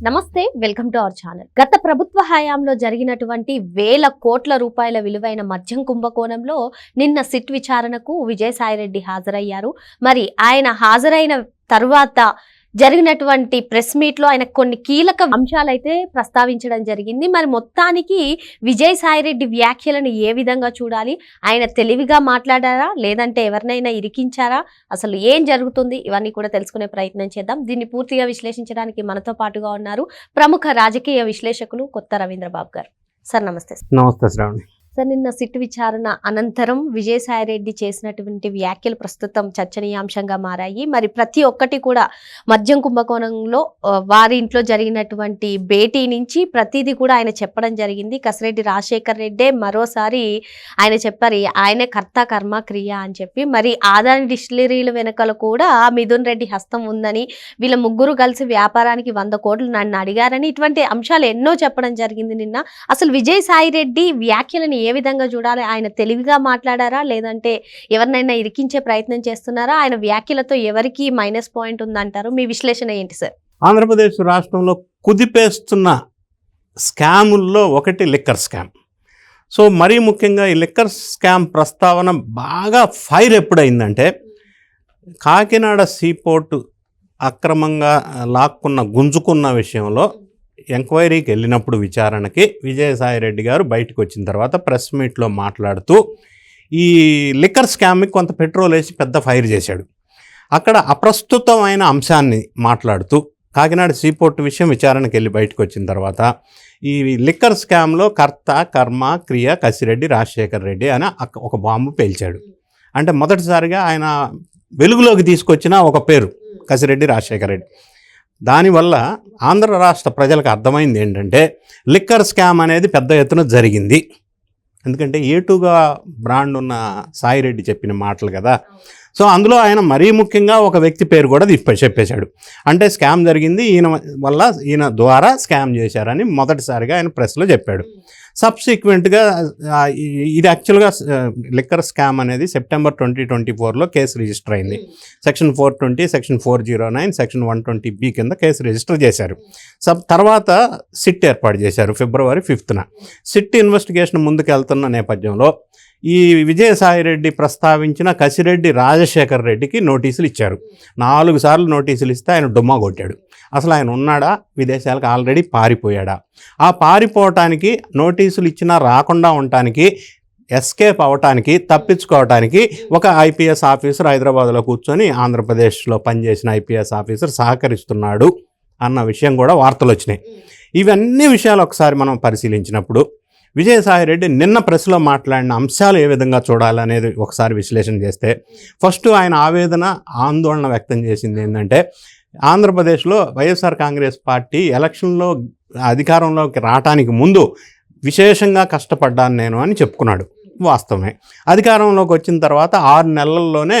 నమస్తే welcome to our channel. గత ప్రభుత్వ హయాంలో జరిగినటువంటి వేల కోట్ల రూపాయల విలువైన మద్యం కుంభకోణంలో నిన్న సిట్ విచారణకు విజయసాయిరెడ్డి హాజరయ్యారు. మరి ఆయన హాజరైన తరువాత జరిగినటువంటి ప్రెస్ మీట్లో ఆయన కొన్ని కీలక అంశాలైతే ప్రస్తావించడం జరిగింది. మరి మొత్తానికి విజయసాయిరెడ్డి వ్యాఖ్యలను ఏ విధంగా చూడాలి? ఆయన తెలివిగా మాట్లాడారా? లేదంటే ఎవరినైనా ఇరికించారా? అసలు ఏం జరుగుతుంది? ఇవన్నీ కూడా తెలుసుకునే ప్రయత్నం చేద్దాం. దీన్ని పూర్తిగా విశ్లేషించడానికి మనతో పాటుగా ఉన్నారు ప్రముఖ రాజకీయ విశ్లేషకులు కొత్త రవీంద్రబాబు గారు. సార్ నమస్తే. సార్. నమస్తే శ్రావణి. సార్ నిన్న సిట్ విచారణ అనంతరం విజయసాయిరెడ్డి చేసినటువంటి వ్యాఖ్యలు ప్రస్తుతం చర్చనీయాంశంగా మారాయి. మరి ప్రతి ఒక్కటి కూడా మద్యం కుంభకోణంలో వారి ఇంట్లో జరిగినటువంటి భేటీ నుంచి ప్రతిదీ కూడా ఆయన చెప్పడం జరిగింది. కసిరెడ్డి రాజశేఖర్ రెడ్డే మరోసారి ఆయన చెప్పారు ఆయన కర్త కర్మ క్రియ అని చెప్పి. మరి ఆదాని డిస్టిలరీల వెనకలు కూడా మిథున్ రెడ్డి హస్తం ఉందని వీళ్ళ ముగ్గురు కలిసి వ్యాపారానికి వంద కోట్లు నన్ను అడిగారని ఇటువంటి అంశాలు ఎన్నో చెప్పడం జరిగింది నిన్న. అసలు విజయసాయిరెడ్డి వ్యాఖ్యలని రెడ్డి ఏ విధంగా చూడాలి? ఆయన తెలివిగా మాట్లాడారా? లేదంటే ఎవరినైనా ఇరికించే ప్రయత్నం చేస్తున్నారా? ఆయన వ్యాఖ్యలతో ఎవరికి మైనస్ పాయింట్ ఉందంటారు? మీ విశ్లేషణ ఏంటి సార్? ఆంధ్రప్రదేశ్ రాష్ట్రంలో కుదిపేస్తున్న స్కాముల్లో ఒకటి లిక్కర్ స్కామ్. సో మరీ ముఖ్యంగా ఈ లిక్కర్ స్కామ్ ప్రస్తావన బాగా ఫైర్ ఎప్పుడైందంటే కాకినాడ సీపోర్టు అక్రమంగా లాక్కున్న గుంజుకున్న విషయంలో ఎంక్వైరీకి వెళ్ళినప్పుడు విచారణకి విజయసాయిరెడ్డి గారు బయటకు వచ్చిన తర్వాత ప్రెస్ మీట్లో మాట్లాడుతూ ఈ లిక్కర్ స్కామ్కి కొంత పెట్రోల్ వేసి పెద్ద ఫైర్ చేశాడు. అక్కడ అప్రస్తుతమైన అంశాన్ని మాట్లాడుతూ కాకినాడ సీపోర్ట్ విషయం విచారణకి వెళ్ళి బయటకు వచ్చిన తర్వాత ఈ లిక్కర్ స్కామ్లో కర్త కర్మ క్రియ కసిరెడ్డి రాజశేఖర్ రెడ్డి అని అక్క- ఒక బాంబు పేల్చాడు. అంటే మొదటిసారిగా ఆయన వెలుగులోకి తీసుకొచ్చిన ఒక పేరు కసిరెడ్డి రాజశేఖర రెడ్డి. దానివల్ల ఆంధ్ర రాష్ట్ర ప్రజలకు అర్థమైంది ఏంటంటే లిక్కర్ స్కామ్ అనేది పెద్ద ఎత్తున జరిగింది. ఎందుకంటే ఏటుగా బ్రాండ్ ఉన్న సాయిరెడ్డి చెప్పిన మాటలు కదా సో అందులో ఆయన మరీ ముఖ్యంగా ఒక వ్యక్తి పేరు కూడా తిప్ప చెప్పేశాడు. అంటే స్కామ్ జరిగింది. ఈయన వల్ల ఈయన ద్వారా స్కామ్ చేశారని మొదటిసారిగా ఆయన ప్రెస్లో చెప్పాడు. సబ్సిక్వెంట్గా ఇది యాక్చువల్గా లిక్కర్ స్కామ్ అనేది సెప్టెంబర్ ట్వంటీ ట్వంటీ ఫోర్లో కేసు రిజిస్టర్ అయింది. Section four twenty section four zero nine section one twenty B కింద కేసు రిజిస్టర్ చేశారు. సబ్ తర్వాత సిట్ ఏర్పాటు చేశారు ఫిబ్రవరి ఫిఫ్త్న. సిట్ ఇన్వెస్టిగేషన్ ముందుకు వెళ్తున్న నేపథ్యంలో ఈ విజయసాయిరెడ్డి ప్రస్తావించిన కసిరెడ్డి రాజశేఖర్ రెడ్డికి నోటీసులు ఇచ్చారు. నాలుగు సార్లు నోటీసులు ఇస్తే ఆయన డుమ్మా కొట్టాడు. అసలు ఆయన ఉన్నాడా? విదేశాలకు ఆల్రెడీ పారిపోయాడా? ఆ పారిపోవటానికి నోటీసులు ఇచ్చినా రాకుండా ఉండటానికి ఎస్కేప్ అవటానికి తప్పించుకోవటానికి ఒక ఐపీఎస్ ఆఫీసర్ హైదరాబాద్లో కూర్చొని ఆంధ్రప్రదేశ్లో పనిచేసిన ఐపీఎస్ ఆఫీసర్ సహకరిస్తున్నాడు అన్న విషయం కూడా వార్తలు వచ్చినాయి. ఇవన్నీ విషయాలు ఒకసారి మనం పరిశీలించినప్పుడు విజయసాయిరెడ్డి నిన్న ప్రెస్లో మాట్లాడిన అంశాలు ఏ విధంగా చూడాలనేది ఒకసారి విశ్లేషణ చేస్తే ఫస్ట్ ఆయన ఆవేదన ఆందోళన వ్యక్తం చేసింది ఏంటంటే ఆంధ్రప్రదేశ్లో వైఎస్ఆర్ కాంగ్రెస్ పార్టీ ఎలక్షన్లో అధికారంలోకి రావటానికి ముందు విశేషంగా కష్టపడ్డాను నేను అని చెప్పుకున్నాడు. వాస్తవమే. అధికారంలోకి వచ్చిన తర్వాత ఆరు నెలల్లోనే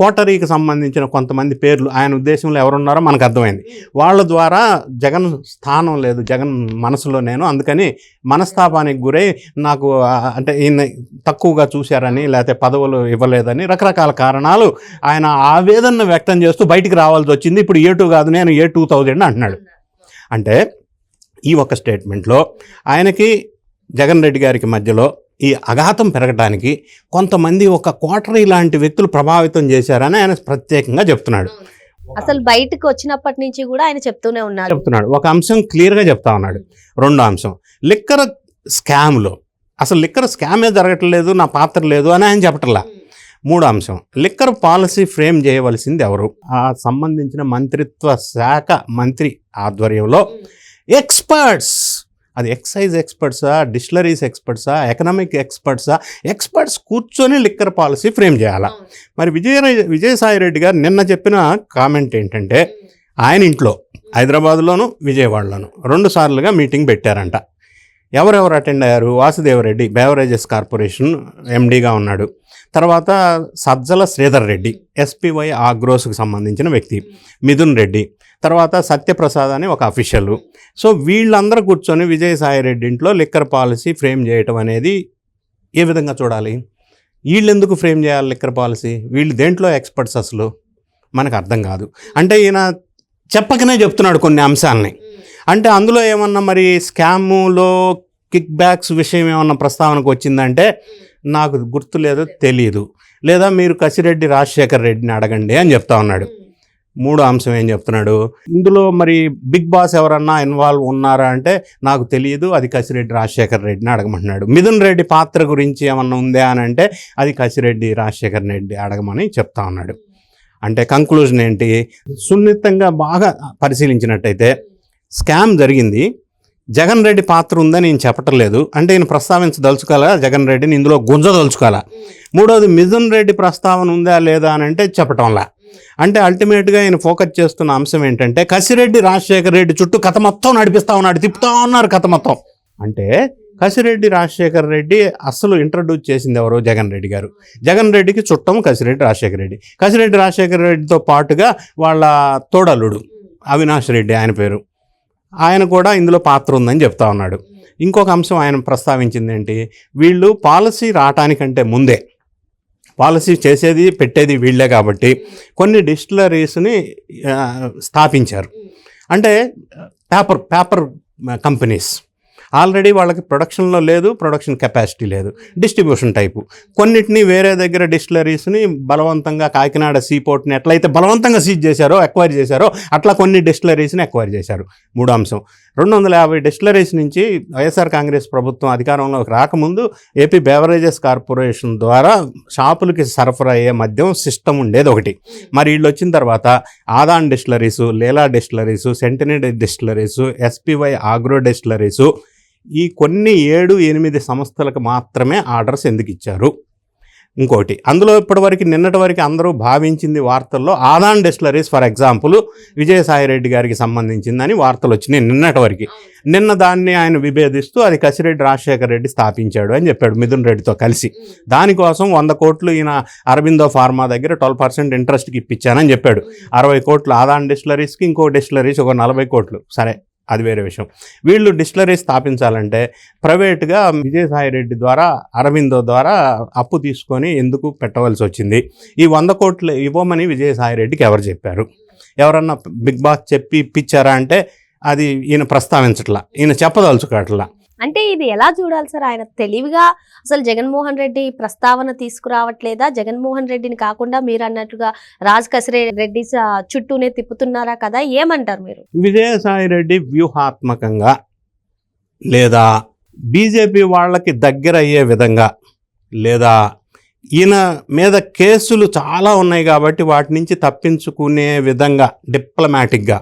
కోటరీకి సంబంధించిన కొంతమంది పేర్లు ఆయన ఉద్దేశంలో ఎవరున్నారో మనకు అర్థమైంది. వాళ్ళ ద్వారా జగన్ స్థానం లేదు జగన్ మనసులో నేను అందుకని మనస్తాపానికి గురై నాకు అంటే ఈయన తక్కువగా చూశారని లేకపోతే పదవులు ఇవ్వలేదని రకరకాల కారణాలు ఆయన ఆవేదన వ్యక్తం చేస్తూ బయటికి రావాల్సి వచ్చింది. ఇప్పుడు ఏ టూ కాదు నేను ఏ టూ థౌజండ్ అంటున్నాడు. అంటే ఈ ఒక స్టేట్మెంట్లో ఆయనకి జగన్ రెడ్డి గారికి మధ్యలో ఈ అఘాతం పెరగడానికి కొంతమంది ఒక కోటరీ లాంటి వ్యక్తులు ప్రభావితం చేశారని ఆయన ప్రత్యేకంగా చెప్తున్నాడు. అసలు బయటకు వచ్చినప్పటి నుంచి కూడా ఆయన చెప్తూనే ఉన్నారు. చెప్తున్నాడు. ఒక అంశం క్లియర్గా చెప్తా ఉన్నాడు. రెండో అంశం లిక్కర్ స్కామ్లో అసలు లిక్కర్ స్కామే జరగట్లేదు నా పాత్ర లేదు అని ఆయన చెప్పట్లా. మూడో అంశం లిక్కర్ పాలసీ ఫ్రేమ్ చేయవలసింది ఎవరు? ఆ సంబంధించిన మంత్రిత్వ శాఖ మంత్రి ఆధ్వర్యంలో ఎక్స్పర్ట్స్ అది ఎక్సైజ్ ఎక్స్పర్ట్సా డిస్టిలరీస్ ఎక్స్పర్ట్సా ఎకనామిక్ ఎక్స్పర్ట్సా? ఎక్స్పర్ట్స్ కూర్చొని లిక్కర్ పాలసీ ఫ్రేమ్ చేయాలా? మరి విజయ విజయసాయి రెడ్డి గారు నిన్న చెప్పిన కామెంట్ ఏంటంటే ఆయన ఇంట్లో హైదరాబాద్లోను విజయవాడలోను రెండు సార్లుగా మీటింగ్ పెట్టారంట. ఎవరెవరు అటెండ్ అయ్యారు? వాసుదేవరెడ్డి బేవరేజెస్ కార్పొరేషన్ ఎండీగా ఉన్నాడు. తర్వాత సజ్జల శ్రీధర్ రెడ్డి ఎస్పీవై ఆగ్రోస్కి సంబంధించిన వ్యక్తి మిథున్ రెడ్డి తర్వాత సత్యప్రసాద్ అని ఒక అఫీషియల్ సో వీళ్ళందరూ కూర్చొని విజయసాయి రెడ్డి ఇంట్లో లిక్కర్ పాలసీ ఫ్రేమ్ చేయటం అనేది ఏ విధంగా చూడాలి? వీళ్ళు ఎందుకు ఫ్రేమ్ చేయాలి లిక్కర్ పాలసీ? వీళ్ళు దేంట్లో ఎక్స్పర్ట్స్ అసలు? మనకు అర్థం కాదు. అంటే ఈయన చెప్పకనే చెప్తున్నాడు కొన్ని అంశాలని. అంటే అందులో ఏమన్నా మరి స్కాములో కిక్ బ్యాక్స్ విషయం ఏమన్నా ప్రస్తావనకు వచ్చిందంటే నాకు గుర్తు లేదో తెలియదు లేదా మీరు కసిరెడ్డి రాజశేఖర్ రెడ్డిని అడగండి అని చెప్తా ఉన్నాడు. మూడో అంశం ఏం చెప్తున్నాడు? ఇందులో మరి బిగ్ బాస్ ఎవరన్నా ఇన్వాల్వ్ ఉన్నారా అంటే నాకు తెలియదు అది కసిరెడ్డి రాజశేఖర్ రెడ్డిని అడగమంటున్నాడు. మిథున్ రెడ్డి పాత్ర గురించి ఏమన్నా ఉందా అని అంటే అది కసిరెడ్డి రాజశేఖర్ రెడ్డి అడగమని చెప్తా ఉన్నాడు. అంటే కంక్లూజన్ ఏంటి? సున్నితంగా బాగా పరిశీలించినట్టయితే స్కామ్ జరిగింది. జగన్ రెడ్డి పాత్ర ఉందని నేను చెప్పటం లేదు అంటే నేను ప్రస్తావించదలుచుకోవాలా? జగన్ రెడ్డిని ఇందులో గుంజదలుచుకోవాలా? మూడోది మిథున్ రెడ్డి ప్రస్తావన ఉందా లేదా అని అంటే చెప్పటంలా. అంటే అల్టిమేట్గా ఆయన ఫోకస్ చేస్తున్న అంశం ఏంటంటే కసిరెడ్డి రాజశేఖర రెడ్డి చుట్టూ కథ మొత్తం నడిపిస్తా ఉన్నాడు తిప్పుతా ఉన్నారు కథ మొత్తం. అంటే కసిరెడ్డి రాజశేఖర రెడ్డి అసలు ఇంట్రడ్యూస్ చేసింది ఎవరు జగన్ రెడ్డి గారు. జగన్ రెడ్డికి చుట్టం కసిరెడ్డి రాజశేఖర రెడ్డి. కసిరెడ్డి రాజశేఖర రెడ్డితో పాటుగా వాళ్ళ తోడల్లుడు అవినాష్ రెడ్డి ఆయన పేరు. ఆయన కూడా ఇందులో పాత్ర ఉందని చెప్తా ఉన్నాడు. ఇంకొక అంశం ఆయన ప్రస్తావించింది ఏంటి? వీళ్ళు పాలసీ రావటానికంటే ముందే పాలసీ చేసేది పెట్టేది వీళ్ళే కాబట్టి కొన్ని డిస్టిలరీస్ని స్థాపించారు. అంటే పేపర్ పేపర్ కంపెనీస్. ఆల్రెడీ వాళ్ళకి ప్రొడక్షన్లో లేదు ప్రొడక్షన్ కెపాసిటీ లేదు డిస్ట్రిబ్యూషన్ టైపు. కొన్నిటిని వేరే దగ్గర డిస్టిలరీస్ని బలవంతంగా కాకినాడ సీపోర్ట్ని ఎట్లయితే బలవంతంగా సీజ్ చేశారో ఎక్వైర్ చేశారో అట్లా కొన్ని డిస్టిలరీస్ని ఎక్వైర్ చేశారు. మూడో అంశం. రెండు వందల యాభై డిస్టిలరీస్ నుంచి వైఎస్ఆర్ కాంగ్రెస్ ప్రభుత్వం అధికారంలోకి రాకముందు ఏపీ బెవరేజెస్ కార్పొరేషన్ ద్వారా షాపులకి సరఫరా అయ్యే మద్యం సిస్టమ్ ఉండేది ఒకటి. మరి వీళ్ళు వచ్చిన తర్వాత ఆదాన్ డిస్టిలరీసు లీలా డిస్టిలరీసు సెంటనీ డిస్టిలరీసు ఎస్పీవై ఆగ్రో డిస్టిలరీసు ఈ కొన్ని ఏడు ఎనిమిది సంస్థలకు మాత్రమే ఆర్డర్స్ ఎందుకు ఇచ్చారు? ఇంకోటి అందులో ఇప్పటివరకు నిన్నటి వరకు అందరూ భావించింది వార్తల్లో Adan distilleries for example Vijayasai Reddy గారికి సంబంధించిందని వార్తలు వచ్చినాయి నిన్నటి వరకు. నిన్న దాన్ని ఆయన విభేదిస్తూ అది కసిరెడ్డి రాజశేఖర రెడ్డి స్థాపించాడు అని చెప్పాడు మిథున్ రెడ్డితో కలిసి. దానికోసం వంద కోట్లు ఈయన అరవిందో ఫార్మా దగ్గర ట్వెల్వ్ పర్సెంట్ ఇంట్రెస్ట్కి ఇప్పించానని చెప్పాడు. అరవై కోట్లు ఆదాన్ డిస్టిలరీస్కి ఇంకో డిస్టిలరీస్ ఒక నలభై కోట్లు. సరే అది వేరే విషయం. వీళ్ళు డిస్టిలరీ స్థాపించాలంటే ప్రైవేట్గా విజయసాయి రెడ్డి ద్వారా అరవిందో ద్వారా అప్పు తీసుకొని ఎందుకు పెట్టవలసి వచ్చింది? ఈ వంద కోట్లు ఇవ్వమని విజయసాయి రెడ్డికి ఎవరు చెప్పారు? ఎవరన్నా బిగ్ బాస్ చెప్పి ఇప్పించారా అంటే అది ఈయన ప్రస్తావించట్లా ఈయన చెప్పదలుచుకోవట్లా. అంటే ఇది ఎలా చూడాలి సార్? ఆయన తెలివిగా అసలు జగన్మోహన్ రెడ్డి ప్రస్తావన తీసుకురావట్లేదా? జగన్మోహన్ రెడ్డిని కాకుండా మీరు అన్నట్టుగా రాజ్ కసిరే రెడ్డి చుట్టూనే తిప్పుతున్నారా కదా? ఏమంటారు మీరు? విజయసాయి రెడ్డి వ్యూహాత్మకంగా లేదా బీజేపీ వాళ్ళకి దగ్గర అయ్యే విధంగా లేదా ఈయన మీద కేసులు చాలా ఉన్నాయి కాబట్టి వాటి నుంచి తప్పించుకునే విధంగా డిప్లొమాటిక్గా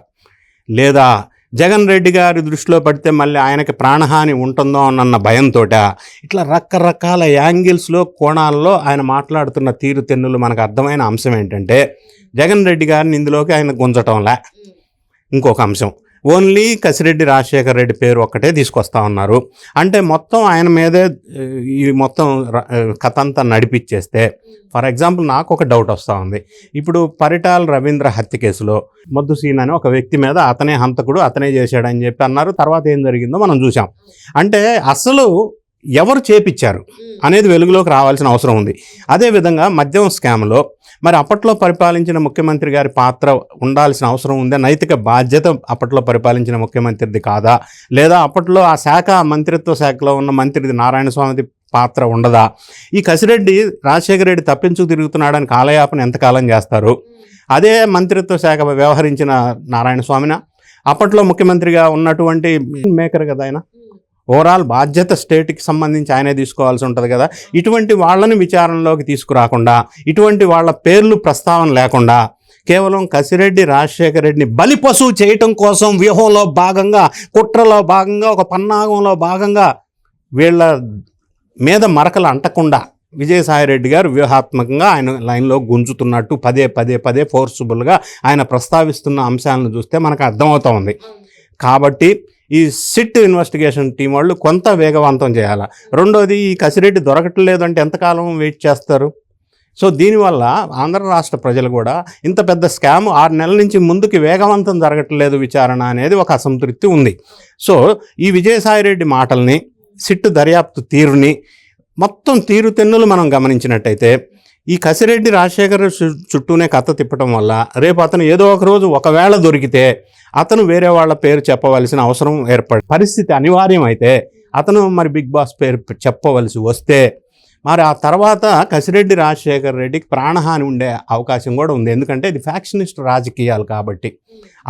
లేదా జగన్ రెడ్డి గారి దృష్టిలో పడితే మళ్ళీ ఆయనకి ప్రాణహాని ఉంటుందో అన్న భయంతో ఇట్లా రకరకాల యాంగిల్స్లో కోణాల్లో ఆయన మాట్లాడుతున్న తీరు తెన్నులు మనకు అర్థమైన అంశం ఏంటంటే జగన్ రెడ్డి గారిని ఇందులోకి ఆయన గుంజటంలే. ఇంకొక అంశం. ఓన్లీ కసిరెడ్డి రాజశేఖర రెడ్డి పేరు ఒక్కటే తీసుకొస్తా ఉన్నారు. అంటే మొత్తం ఆయన మీదే ఈ మొత్తం కథ అంతా నడిపిచ్చేస్తే ఫర్ ఎగ్జాంపుల్ నాకు ఒక డౌట్ వస్తూ ఉంది. ఇప్పుడు పరిటాల్ రవీంద్ర హత్య కేసులో మధుసీన్ సీన్ అని ఒక వ్యక్తి మీద అతనే హంతకుడు అతనే చేశాడని చెప్పి అన్నారు. తర్వాత ఏం జరిగిందో మనం చూసాం అంటే అసలు ఎవరు చేపిచ్చారు అనేది వెలుగులోకి రావాల్సిన అవసరం ఉంది. అదేవిధంగా మద్యం స్కామ్లో మరి అప్పట్లో పరిపాలించిన ముఖ్యమంత్రి గారి పాత్ర ఉండాల్సిన అవసరం ఉందా? నైతిక బాధ్యత అప్పట్లో పరిపాలించిన ముఖ్యమంత్రిది కాదా? లేదా అప్పట్లో ఆ శాఖ మంత్రిత్వ శాఖలో ఉన్న మంత్రిది నారాయణ స్వామిది పాత్ర ఉండదా? ఈ కసిరెడ్డి రాజశేఖర రెడ్డి తప్పించుకు తిరుగుతున్నాడని కాలయాపన ఎంతకాలం చేస్తారు? అదే మంత్రిత్వ శాఖ వ్యవహరించిన నారాయణ స్వామిన అప్పట్లో ముఖ్యమంత్రిగా ఉన్నటువంటి మేకర్ కదా ఆయన? ఓవరాల్ బాధ్యత స్టేట్కి సంబంధించి ఆయనే తీసుకోవాల్సి ఉంటుంది కదా. ఇటువంటి వాళ్ళని విచారణలోకి తీసుకురాకుండా ఇటువంటి వాళ్ళ పేర్లు ప్రస్తావన లేకుండా కేవలం కసిరెడ్డి రాజశేఖర రెడ్డిని బలి పశువు చేయటం కోసం వ్యూహంలో భాగంగా కుట్రలో భాగంగా ఒక పన్నాగంలో భాగంగా వీళ్ళ మీద మరకలు అంటకుండా విజయసాయిరెడ్డి గారు వ్యూహాత్మకంగా ఆయన లైన్లో గుంజుతున్నట్టు పదే పదే పదే ఫోర్సుబుల్గా ఆయన ప్రస్తావిస్తున్న అంశాలను చూస్తే మనకు అర్థమవుతా ఉంది. కాబట్టి ఈ సిట్ ఇన్వెస్టిగేషన్ టీం వాళ్ళు కొంత వేగవంతం చేయాలి? రెండోది ఈ కసిరెడ్డి దొరకట్లేదు అంటే ఎంతకాలం వెయిట్ చేస్తారు? సో దీనివల్ల ఆంధ్ర రాష్ట్ర ప్రజలు కూడా ఇంత పెద్ద స్కామ్ ఆరు నెలల నుంచి ముందుకు వేగవంతం జరగట్లేదు విచారణ అనేది ఒక అసంతృప్తి ఉంది. సో ఈ విజయసాయిరెడ్డి మాటల్ని సిట్టు దర్యాప్తు తీరుని మొత్తం తీరు తెన్నులు మనం గమనించినట్టయితే ఈ కసిరెడ్డి రాజశేఖర్ చుట్టూనే కథ తిప్పటం వల్ల రేపు అతను ఏదో ఒక రోజు ఒకవేళ దొరికితే అతను వేరే వాళ్ళ పేరు చెప్పవలసిన అవసరం ఏర్పడి పరిస్థితి అనివార్యం అయితే అతను మరి బిగ్ బాస్ పేరు చెప్పవలసి వస్తే మరి ఆ తర్వాత కసిరెడ్డి రాజశేఖర్ రెడ్డికి ప్రాణహాని ఉండే అవకాశం కూడా ఉంది. ఎందుకంటే ఇది ఫ్యాక్షనిస్ట్ రాజకీయాలు కాబట్టి.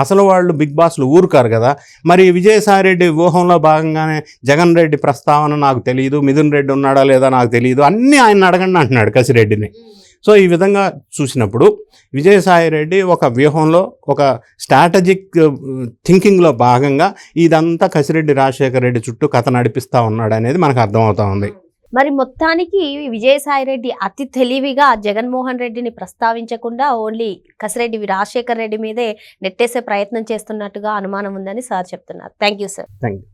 అసలు వాళ్ళు బిగ్ బాస్లు ఊరుకారు కదా. మరి విజయసాయి రెడ్డి వ్యూహంలో భాగంగానే జగన్ రెడ్డి ప్రస్తావన నాకు తెలియదు మిథున్ రెడ్డి ఉన్నాడా లేదా నాకు తెలియదు అన్నీ ఆయన అడగండి అంటున్నాడు కసిరెడ్డిని. సో ఈ విధంగా చూసినప్పుడు విజయసాయి రెడ్డి ఒక వ్యూహంలో ఒక స్ట్రాటజిక్ థింకింగ్లో భాగంగా ఇదంతా కసిరెడ్డి రాజశేఖర రెడ్డి చుట్టూ కథ నడిపిస్తూ ఉన్నాడు అనేది మనకు అర్థమవుతా ఉంది. మరి మొత్తానికి విజయసాయి రెడ్డి అతి తెలివిగా జగన్మోహన్ రెడ్డిని ప్రస్తావించకుండా ఓన్లీ కసిరెడ్డి రాజశేఖర్ రెడ్డి మీదే నెట్టేసే ప్రయత్నం చేస్తున్నట్టుగా అనుమానం ఉందని సార్ చెప్తున్నారు. Thank you sir. Thank you